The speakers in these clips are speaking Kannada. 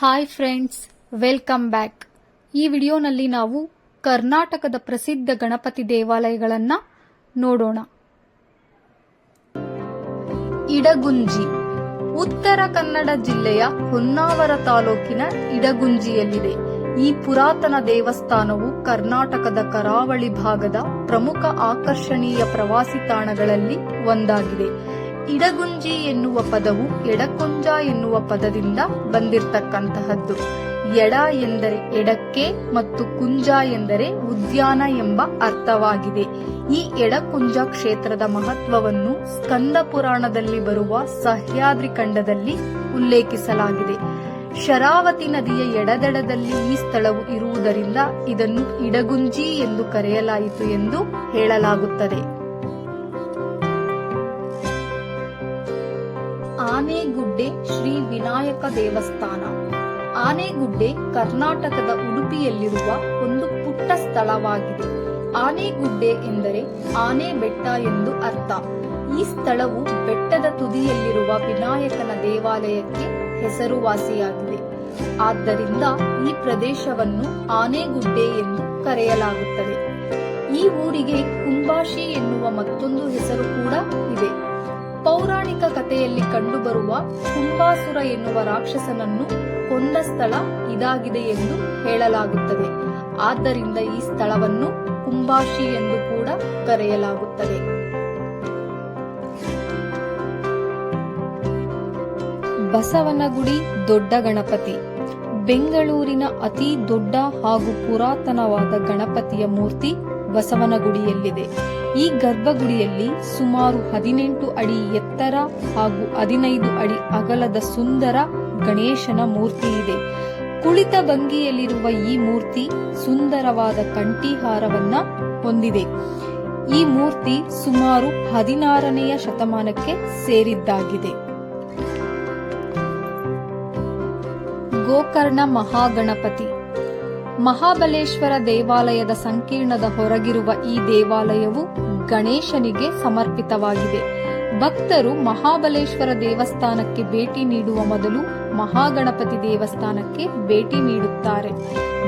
ಹಾಯ್ ಫ್ರೆಂಡ್ಸ್ ವೆಲ್ಕಮ್ ಬ್ಯಾಕ್ ಈ ವಿಡಿಯೋನಲ್ಲಿ ನಾವು ಕರ್ನಾಟಕದ ಪ್ರಸಿದ್ಧ ಗಣಪತಿ ದೇವಾಲಯಗಳನ್ನು ನೋಡೋಣ. ಇಡಗುಂಜಿ, ಉತ್ತರ ಕನ್ನಡ ಜಿಲ್ಲೆಯ ಹೊನ್ನಾವರ ತಾಲೂಕಿನ ಇಡಗುಂಜಿಯಲ್ಲಿದೆ. ಈ ಪುರಾತನ ದೇವಸ್ಥಾನವು ಕರ್ನಾಟಕದ ಕರಾವಳಿ ಭಾಗದ ಪ್ರಮುಖ ಆಕರ್ಷಣೀಯ ಪ್ರವಾಸಿ ತಾಣಗಳಲ್ಲಿ ಒಂದಾಗಿದೆ. ಇಡಗುಂಜಿ ಎನ್ನುವ ಪದವು ಎಡಕೊಂಜ ಎನ್ನುವ ಪದದಿಂದ ಬಂದಿರತಕ್ಕಂತಹದ್ದು. ಎಡ ಎಂದರೆ ಎಡಕ್ಕೆ ಮತ್ತು ಕುಂಜ ಎಂದರೆ ಉದ್ಯಾನ ಎಂಬ ಅರ್ಥವಾಗಿದೆ. ಈ ಎಡಕುಂಜ ಕ್ಷೇತ್ರದ ಮಹತ್ವವನ್ನು ಸ್ಕಂದ ಪುರಾಣದಲ್ಲಿ ಬರುವ ಸಹ್ಯಾದ್ರಿ ಖಂಡದಲ್ಲಿ ಉಲ್ಲೇಖಿಸಲಾಗಿದೆ. ಶರಾವತಿ ನದಿಯ ಎಡದಡದಲ್ಲಿ ಈ ಸ್ಥಳವು ಇರುವುದರಿಂದ ಇದನ್ನು ಇಡಗುಂಜಿ ಎಂದು ಕರೆಯಲಾಯಿತು ಎಂದು ಹೇಳಲಾಗುತ್ತದೆ. ಆನೆಗುಡ್ಡೆ ಶ್ರೀ ವಿನಾಯಕ ದೇವಸ್ಥಾನ. ಆನೆಗುಡ್ಡೆ ಕರ್ನಾಟಕದ ಉಡುಪಿಯಲ್ಲಿರುವ ಒಂದು ಪುಟ್ಟ ಸ್ಥಳವಾಗಿದೆ. ಆನೆಗುಡ್ಡೆ ಎಂದರೆ ಆನೆ ಬೆಟ್ಟ ಎಂದು ಅರ್ಥ. ಈ ಸ್ಥಳವು ಬೆಟ್ಟದ ತುದಿಯಲ್ಲಿರುವ ವಿನಾಯಕನ ದೇವಾಲಯಕ್ಕೆ ಹೆಸರುವಾಸಿಯಾಗಿದೆ. ಆದ್ದರಿಂದ ಈ ಪ್ರದೇಶವನ್ನು ಆನೆಗುಡ್ಡೆ ಎಂದು ಕರೆಯಲಾಗುತ್ತದೆ. ಈ ಊರಿಗೆ ಕುಂಬಾಶಿ ಎನ್ನುವ ಮತ್ತೊಂದು ಹೆಸರು ಕೂಡ ಇದೆ. ಪೌರಾಣಿಕ ಕಥೆಯಲ್ಲಿ ಕಂಡುಬರುವ ಕುಂಭಾಸುರ ಎನ್ನುವ ರಾಕ್ಷಸನನ್ನು ಕೊಂದ ಸ್ಥಳ ಇದಾಗಿದೆ ಎಂದು ಹೇಳಲಾಗುತ್ತದೆ. ಆದ್ದರಿಂದ ಈ ಸ್ಥಳವನ್ನು ಕುಂಬಾಶಿ ಎಂದು ಕೂಡ ಕರೆಯಲಾಗುತ್ತದೆ. ಬಸವನಗುಡಿ ದೊಡ್ಡ ಗಣಪತಿ. ಬೆಂಗಳೂರಿನ ಅತಿ ದೊಡ್ಡ ಹಾಗೂ ಪುರಾತನವಾದ ಗಣಪತಿಯ ಮೂರ್ತಿ ಬಸವನಗುಡಿಯಲ್ಲಿದೆ. ಈ ಗರ್ಭಗುಡಿಯಲ್ಲಿ ಸುಮಾರು ಹದಿನೆಂಟು ಅಡಿ ಎತ್ತರ ಹಾಗೂ ಹದಿನೈದು ಅಡಿ ಅಗಲದ ಸುಂದರ ಗಣೇಶನ ಮೂರ್ತಿ ಇದೆ ಕುಳಿತ ಭಂಗಿಯಲ್ಲಿರುವ ಈ ಮೂರ್ತಿ ಸುಂದರವಾದ ಕಂಠಿಹಾರವನ್ನ ಹೊಂದಿದೆ. ಈ ಮೂರ್ತಿ ಸುಮಾರು ಹದಿನಾರನೆಯ ಶತಮಾನಕ್ಕೆ ಸೇರಿದ್ದಾಗಿದೆ. ಗೋಕರ್ಣ ಮಹಾಗಣಪತಿ ಮಹಾಬಲೇಶ್ವರ ದೇವಾಲಯದ ಸಂಕೀರ್ಣದ ಹೊರಗಿರುವ ಈ ದೇವಾಲಯವು ಗಣೇಶನಿಗೆ ಸಮರ್ಪಿತವಾಗಿದೆ. ಭಕ್ತರು ಮಹಾಬಲೇಶ್ವರ ದೇವಸ್ಥಾನಕ್ಕೆ ಭೇಟಿ ನೀಡುವ ಮೊದಲು ಮಹಾಗಣಪತಿ ದೇವಸ್ಥಾನಕ್ಕೆ ಭೇಟಿ ನೀಡುತ್ತಾರೆ.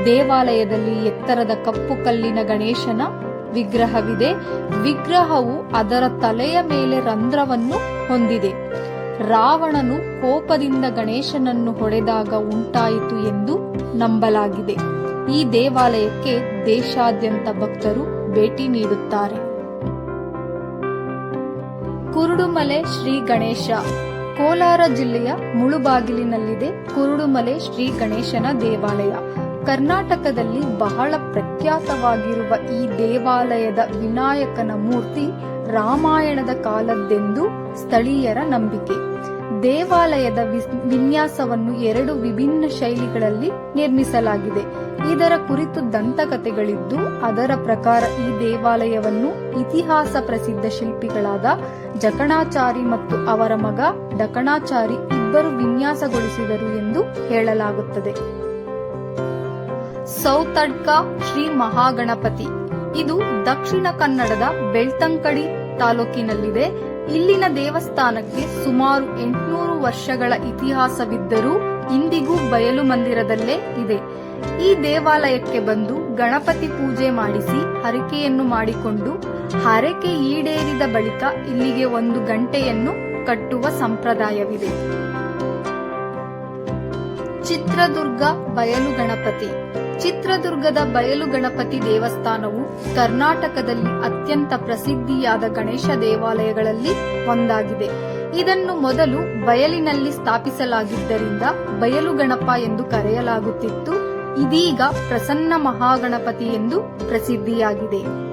ದೇವಾಲಯದಲ್ಲಿ ಎತ್ತರದ ಕಪ್ಪು ಕಲ್ಲಿನ ಗಣೇಶನ ವಿಗ್ರಹವಿದೆ. ವಿಗ್ರಹವು ಅದರ ತಲೆಯ ಮೇಲೆ ರಂಧ್ರವನ್ನು ಹೊಂದಿದೆ. ರಾವಣನು ಕೋಪದಿಂದ ಗಣೇಶನನ್ನು ಹೊಡೆದಾಗ ಉಂಟಾಯಿತು ಎಂದು ನಂಬಲಾಗಿದೆ. ಈ ದೇವಾಲಯಕ್ಕೆ ದೇಶಾದ್ಯಂತ ಭಕ್ತರು ಭೇಟಿ ನೀಡುತ್ತಾರೆ. ಕುರುಡುಮಲೆ ಶ್ರೀ ಗಣೇಶ. ಕೋಲಾರ ಜಿಲ್ಲೆಯ ಮುಳುಬಾಗಿಲಿನಲ್ಲಿದೆ ಕುರುಡುಮಲೆ ಶ್ರೀ ಗಣೇಶನ ದೇವಾಲಯ. ಕರ್ನಾಟಕದಲ್ಲಿ ಬಹಳ ಪ್ರಖ್ಯಾತವಾಗಿರುವ ಈ ದೇವಾಲಯದ ವಿನಾಯಕನ ಮೂರ್ತಿ ರಾಮಾಯಣದ ಕಾಲದ್ದೆಂದು ಸ್ಥಳೀಯರ ನಂಬಿಕೆ. ದೇವಾಲಯದ ವಿನ್ಯಾಸವನ್ನು ಎರಡು ವಿಭಿನ್ನ ಶೈಲಿಗಳಲ್ಲಿ ನಿರ್ಮಿಸಲಾಗಿದೆ. ಇದರ ಕುರಿತು ದಂತಕಥೆಗಳಿದ್ದು, ಅದರ ಪ್ರಕಾರ ಈ ದೇವಾಲಯವನ್ನು ಇತಿಹಾಸ ಪ್ರಸಿದ್ಧ ಶಿಲ್ಪಿಗಳಾದ ಜಕಣಾಚಾರಿ ಮತ್ತು ಅವರ ಮಗ ಡಕಣಾಚಾರಿ ಇಬ್ಬರು ವಿನ್ಯಾಸಗೊಳಿಸಿದರು ಎಂದು ಹೇಳಲಾಗುತ್ತದೆ. ಸೌತಡ್ಕ ಶ್ರೀ ಮಹಾಗಣಪತಿ. ಇದು ದಕ್ಷಿಣ ಕನ್ನಡದ ಬೆಳ್ತಂಕಡಿ ತಾಲೂಕಿನಲ್ಲಿದೆ. ಇಲ್ಲಿನ ದೇವಸ್ಥಾನಕ್ಕೆ ಸುಮಾರು ಎಂಟುನೂರು ವರ್ಷಗಳ ಇತಿಹಾಸವಿದ್ದರೂ ಇಂದಿಗೂ ಬಯಲು ಮಂದಿರದಲ್ಲೇ ಇದೆ. ಈ ದೇವಾಲಯಕ್ಕೆ ಬಂದು ಗಣಪತಿ ಪೂಜೆ ಮಾಡಿಸಿ ಹರಕೆಯನ್ನು ಮಾಡಿಕೊಂಡು ಹರಕೆ ಈಡೇರಿದ ಬಳಿಕ ಇಲ್ಲಿಗೆ ಒಂದು ಗಂಟೆಯನ್ನು ಕಟ್ಟುವ ಸಂಪ್ರದಾಯವಿದೆ. ಚಿತ್ರದುರ್ಗ ಬಯಲು ಗಣಪತಿ. ಚಿತ್ರದುರ್ಗದ ಬಯಲು ಗಣಪತಿ ದೇವಸ್ಥಾನವು ಕರ್ನಾಟಕದಲ್ಲಿ ಅತ್ಯಂತ ಪ್ರಸಿದ್ಧಿಯಾದ ಗಣೇಶ ದೇವಾಲಯಗಳಲ್ಲಿ ಒಂದಾಗಿದೆ. ಇದನ್ನು ಮೊದಲು ಬಯಲಿನಲ್ಲಿ ಸ್ಥಾಪಿಸಲಾಗಿದ್ದರಿಂದ ಬಯಲು ಗಣಪ ಎಂದು ಕರೆಯಲಾಗುತ್ತಿತ್ತು. ಇದೀಗ ಪ್ರಸನ್ನ ಮಹಾಗಣಪತಿ ಎಂದು ಪ್ರಸಿದ್ಧಿಯಾಗಿದೆ.